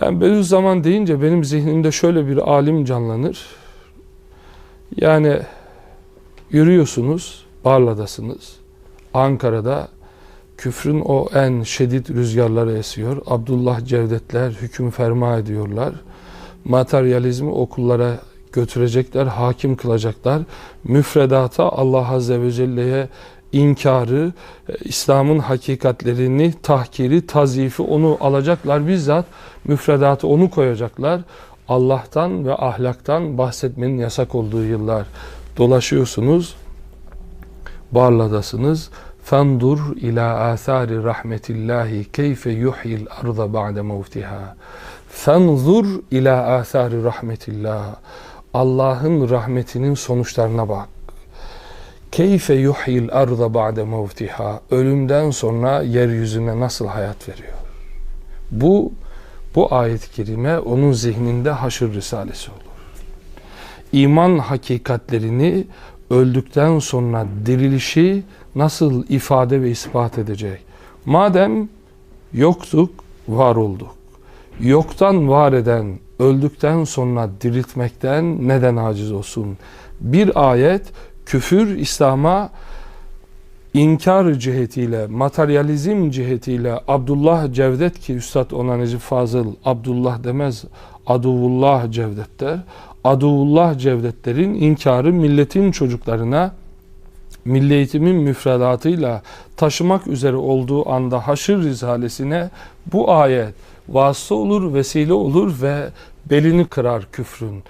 Yani Bediüzzaman deyince benim zihnimde şöyle bir alim canlanır. Yani yürüyorsunuz, Barla'dasınız. Ankara'da küfrün o en şiddet rüzgarları esiyor. Abdullah Cevdetler hüküm ferma ediyorlar. Materyalizmi okullara götürecekler, hakim kılacaklar. Müfredata Allah Azze ve Celle'ye inkarı, e, İslam'ın hakikatlerini, tahkiri, tazifi onu alacaklar. Bizzat müfredatı onu koyacaklar. Allah'tan ve ahlaktan bahsetmenin yasak olduğu yıllar dolaşıyorsunuz. Barla'dasınız. Fendur ila athari rahmetillahi keyfe yuhyil arda ba'de mevtiha. Fenzur ila athari rahmetillah. Allah'ın rahmetinin sonuçlarına bak. Keyfe yuhyil arda ba'de mevtiha. Ölümden sonra yeryüzüne nasıl hayat veriyor? Bu bu ayet-i kerime onun zihninde haşr risalesi olur. İman hakikatlerini öldükten sonra dirilişi nasıl ifade ve ispat edecek? Madem yoktuk, var olduk. Yoktan var eden, öldükten sonra diriltmekten neden aciz olsun? Bir ayet küfür İslam'a inkar cihetiyle, materyalizm cihetiyle Abdullah Cevdet ki Üstad ona Necip Fazıl Abdullah demez, Aduvullah Cevdet der. Aduvullah Cevdetlerin inkarı milletin çocuklarına milli eğitimin müfredatıyla taşımak üzere olduğu anda haşr risalesine bu ayet vasıta olur, vesile olur ve belini kırar küfrün.